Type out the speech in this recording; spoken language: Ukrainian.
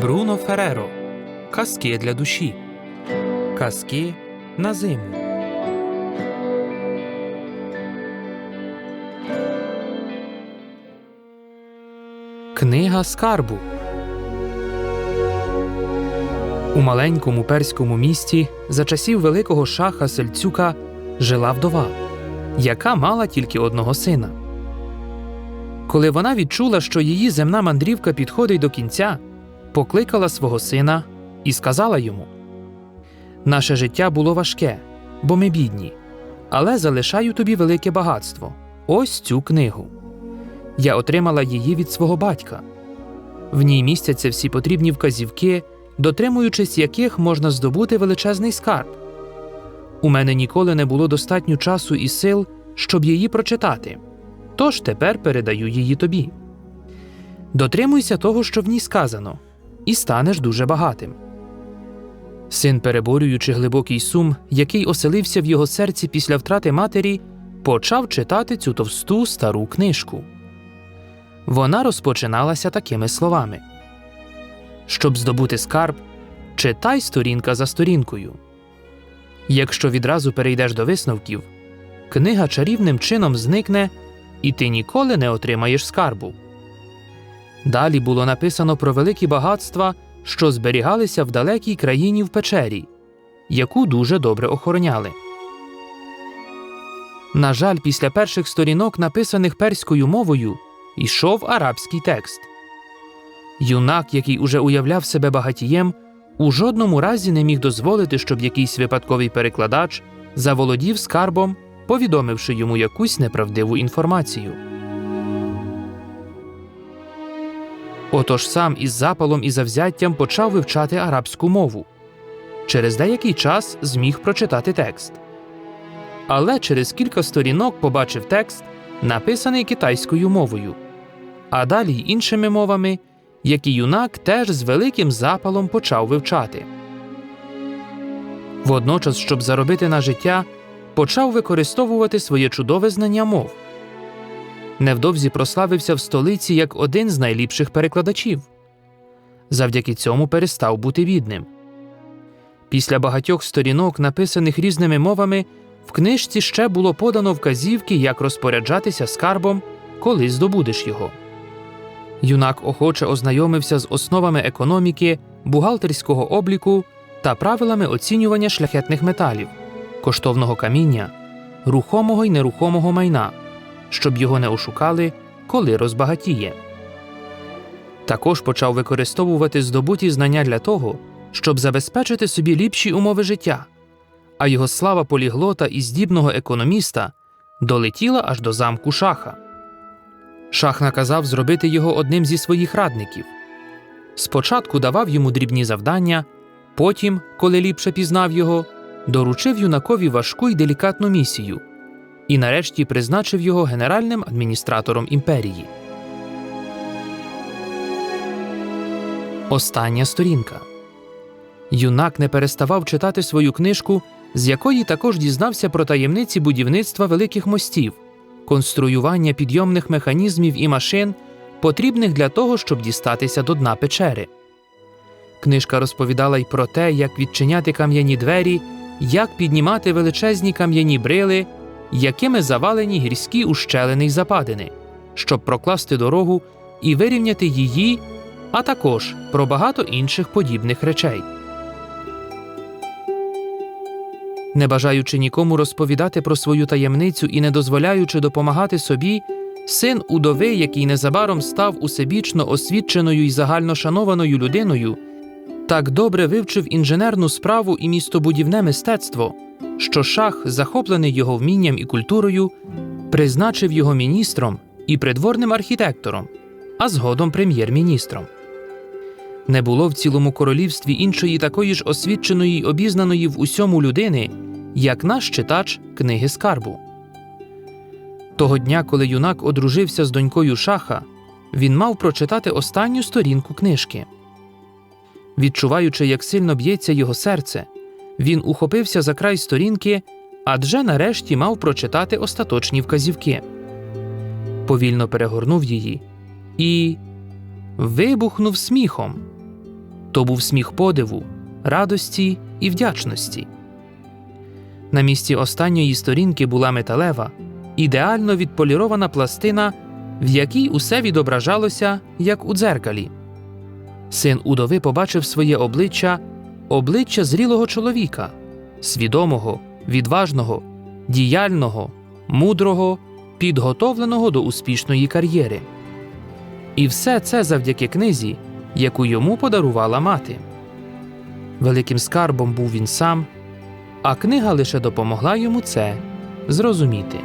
Бруно Фереро. Казки для душі. Казки на зиму. Книга скарбу. У маленькому перському місті за часів великого шаха Сельцюка жила вдова, яка мала тільки одного сина. Коли вона відчула, що її земна мандрівка підходить до кінця, покликала свого сина і сказала йому: Наше життя було важке, бо ми бідні, але залишаю тобі велике багатство ось цю книгу. Я отримала її від свого батька. В ній містяться всі потрібні вказівки, дотримуючись яких можна здобути величезний скарб. У мене ніколи не було достатньо часу і сил, щоб її прочитати. Тож тепер передаю її тобі. Дотримуйся того, що в ній сказано, і станеш дуже багатим. Син, переборюючи глибокий сум, який оселився в його серці після втрати матері, почав читати цю товсту стару книжку. Вона розпочиналася такими словами: Щоб здобути скарб, читай сторінка за сторінкою. Якщо відразу перейдеш до висновків, книга чарівним чином зникне, і ти ніколи не отримаєш скарбу. Далі було написано про великі багатства, що зберігалися в далекій країні в печері, яку дуже добре охороняли. На жаль, після перших сторінок, написаних перською мовою, йшов арабський текст. Юнак, який уже уявляв себе багатієм, у жодному разі не міг дозволити, щоб якийсь випадковий перекладач заволодів скарбом, повідомивши йому якусь неправдиву інформацію. Отож сам із запалом і завзяттям почав вивчати арабську мову. Через деякий час зміг прочитати текст. Але через кілька сторінок побачив текст, написаний китайською мовою, а далі іншими мовами, які юнак теж з великим запалом почав вивчати. Водночас, щоб заробити на життя, почав використовувати своє чудове знання мов. Невдовзі прославився в столиці як один з найліпших перекладачів. Завдяки цьому перестав бути бідним. Після багатьох сторінок, написаних різними мовами, в книжці ще було подано вказівки, як розпоряджатися скарбом, коли здобудеш його. Юнак охоче ознайомився з основами економіки, бухгалтерського обліку та правилами оцінювання шляхетних металів, коштовного каміння, рухомого й нерухомого майна, щоб його не ошукали, коли розбагатіє. Також почав використовувати здобуті знання для того, щоб забезпечити собі ліпші умови життя, а його слава поліглота і здібного економіста долетіла аж до замку шаха. Шах наказав зробити його одним зі своїх радників. Спочатку давав йому дрібні завдання, потім, коли ліпше пізнав його, доручив юнакові важку й делікатну місію і нарешті призначив його генеральним адміністратором імперії. Остання сторінка. Юнак не переставав читати свою книжку, з якої також дізнався про таємниці будівництва великих мостів, конструювання підйомних механізмів і машин, потрібних для того, щоб дістатися до дна печери. Книжка розповідала й про те, як відчиняти кам'яні двері, як піднімати величезні кам'яні брили, якими завалені гірські ущелини й западини, щоб прокласти дорогу і вирівняти її, а також про багато інших подібних речей. Не бажаючи нікому розповідати про свою таємницю і не дозволяючи допомагати собі, син удови, який незабаром став усебічно освіченою й загально шанованою людиною, так добре вивчив інженерну справу і містобудівне мистецтво, що шах, захоплений його вмінням і культурою, призначив його міністром і придворним архітектором, а згодом прем'єр-міністром. Не було в цілому королівстві іншої такої ж освіченої й обізнаної в усьому людини, як наш читач книги скарбу. Того дня, коли юнак одружився з донькою шаха, він мав прочитати останню сторінку книжки. Відчуваючи, як сильно б'ється його серце, він ухопився за край сторінки, адже нарешті мав прочитати остаточні вказівки. Повільно перегорнув її і вибухнув сміхом. То був сміх подиву, радості і вдячності. На місці останньої сторінки була металева, ідеально відполірована пластина, в якій усе відображалося, як у дзеркалі. Син удови побачив своє обличчя, обличчя зрілого чоловіка, свідомого, відважного, діяльного, мудрого, підготовленого до успішної кар'єри. І все це завдяки книзі, яку йому подарувала мати. Великим скарбом був він сам, а книга лише допомогла йому це зрозуміти.